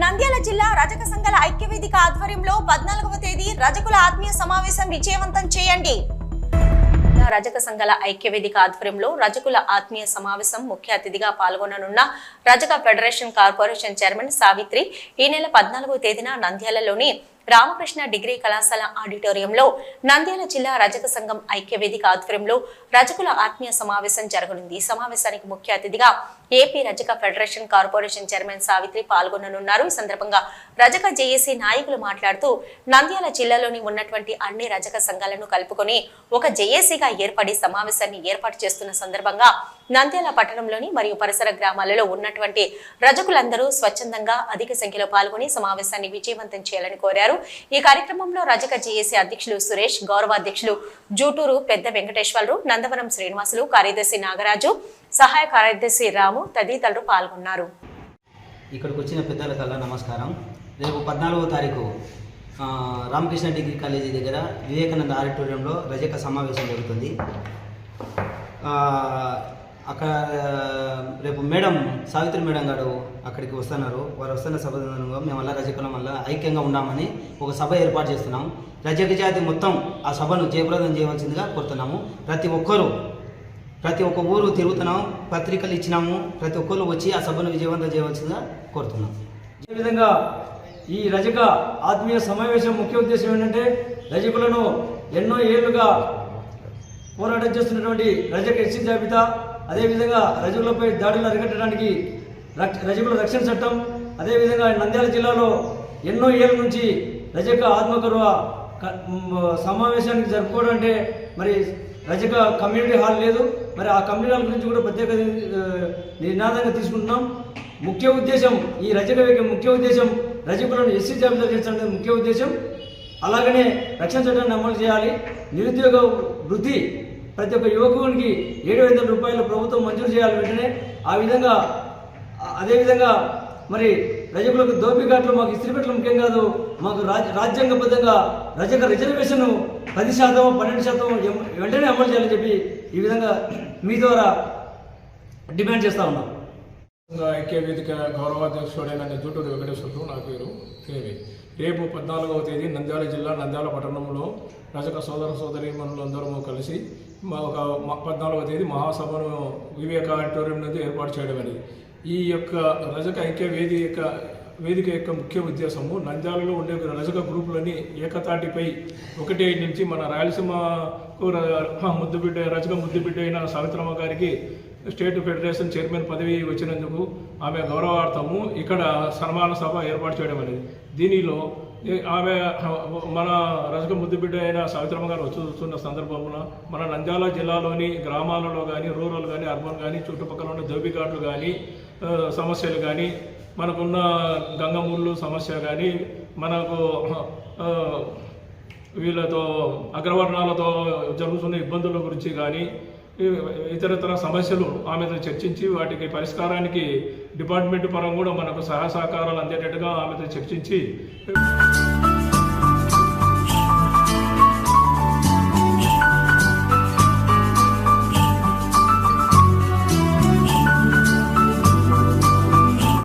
నంద్యాల జిల్లా రజక సంఘాల ఐక్యవేదిక ఆధ్వర్యంలో పద్నాలుగవ తేదీ రజకుల ఆత్మీయ సమావేశం విజయవంతం చేయండి. రజక సంఘాల ఐక్యవేదిక ఆధ్వర్యంలో రజకుల ఆత్మీయ సమావేశం ముఖ్య అతిథిగా పాల్గొననున్న రజక ఫెడరేషన్ కార్పొరేషన్ చైర్మన్ సావిత్రి ఈ నెల పద్నాలుగో తేదీన నంద్యాలలోని రామకృష్ణ డిగ్రీ కళాశాల ఆడిటోరియంలో నంద్యాల జిల్లా రజక సంఘం ఐక్యవేదిక ఆధ్వర్యంలో రజకుల ఆత్మీయ సమావేశం జరగనుంది. ఈ సమావేశానికి ముఖ్య అతిథిగా AP Rajaka federation corporation chairman Savitri పాల్గొననున్నారు. ఈ సందర్భంగా రజక జేఏసీ నాయకులు మాట్లాడుతూ నంద్యాల జిల్లాలోని ఉన్నటువంటి అన్ని రజక సంఘాలను కలుపుకొని ఒక జేఏసీగా ఏర్పడి సమావేశాన్ని ఏర్పాటు చేస్తున్న సందర్భంగా నంద్యాల పట్టణంలోని మరియు పరిసర గ్రామాలలో ఉన్నటువంటి రజకులందరూ స్వచ్ఛందంగా అధిక సంఖ్యలో పాల్గొని సమావేశాన్ని విజయవంతం చేయాలని కోరారు. ఈ కార్యక్రమంలో రజక జేఏసీ అధ్యక్షులు సురేష్ గౌరవాధ్యక్షులు జూటూరు పెద్ద వెంకటేశ్వరరావు నందవరం శ్రీనివాసులు కార్యదర్శి నాగరాజు సహాయ కార్యదర్శి రాము తదితరులు పాల్గొన్నారు. ఇక్కడికి వచ్చిన పెద్దలకల్లా నమస్కారం. రేపు పద్నాలుగో తారీఖు రామకృష్ణ డిగ్రీ కాలేజీ దగ్గర వివేకానంద ఆడిటోరియంలో రజక సమావేశం జరుగుతుంది. ఆ, అక్కడ రేపు మేడం సావిత్రి మేడం గారు అక్కడికి వస్తున్నారు. వారు వస్తున్న సభ మేము అలా రజకులం వల్ల ఐక్యంగా ఉన్నామని ఒక సభ ఏర్పాటు చేస్తున్నాం. రజక జాతి మొత్తం ఆ సభను జయప్రదం చేయవలసిందిగా కోరుతున్నాము. ప్రతి ఒక్కరూ ప్రతి ఒక్క ఊరు తిరుగుతున్నాం పత్రికలు ఇచ్చినాము. ప్రతి ఒక్కరు వచ్చి ఆ సభను విజయవంతం చేయవలసిందిగా కోరుతున్నాం. అదేవిధంగా ఈ రజక ఆత్మీయ సమావేశం ముఖ్య ఉద్దేశం ఏంటంటే రజకులను ఎన్నో ఏళ్ళుగా పోరాటం చేస్తున్నటువంటి రజక ఎస్సీ జాబితా అదేవిధంగా రజకులపై దాడులు అరికట్టడానికి రక్ష రజకుల రక్షణ చట్టం అదేవిధంగా నంద్యాల జిల్లాలో ఎన్నో ఏళ్ళ నుంచి రజక ఆత్మగౌరవ సమావేశానికి జరుపుకోవడం అంటే మరి రజక కమ్యూనిటీ హాల్ లేదు. మరి ఆ కమ్యూనిటీ హాల్ గురించి కూడా ప్రత్యేక నినాదంగా తీసుకుంటున్నాం. ముఖ్య ఉద్దేశం ఈ రజక ముఖ్య ఉద్దేశం రజకులను ఎస్సీ జాబితా చేర్చడం ముఖ్య ఉద్దేశం. అలాగనే రక్షణ చట్టాన్ని అమలు చేయాలి. నిరుద్యోగ వృద్ధి ప్రతి ఒక్క యువకునికి ఏడు వందల రూపాయలు ప్రభుత్వం మంజూరు చేయాలి వెంటనే. ఆ విధంగా అదేవిధంగా మరి రజకులకు దోపిఘాట్లు మాకు ఇస్త్రీపెట్టలు ముఖ్యం కాదు. మాకు రాజ రాజ్యాంగబద్ధంగా రజక రిజర్వేషన్ పది శాతం పన్నెండు శాతం వెంటనే అమలు చేయాలని చెప్పి ఈ విధంగా మీ ద్వారా డిమాండ్ చేస్తా ఉన్నాం. ఐక్య వేదిక గౌరవాధ్యక్షుడైన జూటూరు వెంకటేశ్వరరావు నా పేరు కేవీ రేపు పద్నాలుగవ తేదీ నంద్యాల జిల్లా నంద్యాల పట్టణంలో రజక సోదర సోదరి మనులందరము కలిసి మా ఒక పద్నాలుగవ తేదీ మహాసభను వివేక ఆడిటోరియం నుండి ఏర్పాటు చేయడం ఈ యొక్క రజక ఐక్య వేదిక వేదిక యొక్క ముఖ్య ఉద్దేశము నంద్యాలలో ఉండే రజక గ్రూపులని ఏకతాటిపై ఒకటి నుంచి మన రాయలసీమకు ముద్దుబిడ్డ రజక ముద్దుబిడ్డ అయిన సావిత్రమ్మ గారికి స్టేట్ ఫెడరేషన్ చైర్మన్ పదవి వచ్చినందుకు ఆమె గౌరవార్థము ఇక్కడ సన్మాన సభ ఏర్పాటు చేయడం అనేది. దీనిలో ఆమె మన రజక ముద్దుబిడ్డ అయిన సావిత్రమ్మ గారు వచ్చుతున్న సందర్భంలో మన నంద్యాల జిల్లాలోని గ్రామాలలో కానీ రూరల్ కానీ అర్బన్ కానీ చుట్టుపక్కల ఉన్న దోబిఘాట్లు కానీ సమస్యలు కానీ మనకున్న గంగమూళ్ళు సమస్య కానీ మనకు వీళ్ళతో అగ్రవర్ణాలతో జరుగుతున్న ఇబ్బందుల గురించి కానీ ఇతరతర సమస్యలు ఆమెతో చర్చించి వాటికి పరిష్కారానికి డిపార్ట్మెంట్ పరం కూడా మనకు సహాయ సహకారాలు అందేటట్టుగా ఆమెతో చర్చించి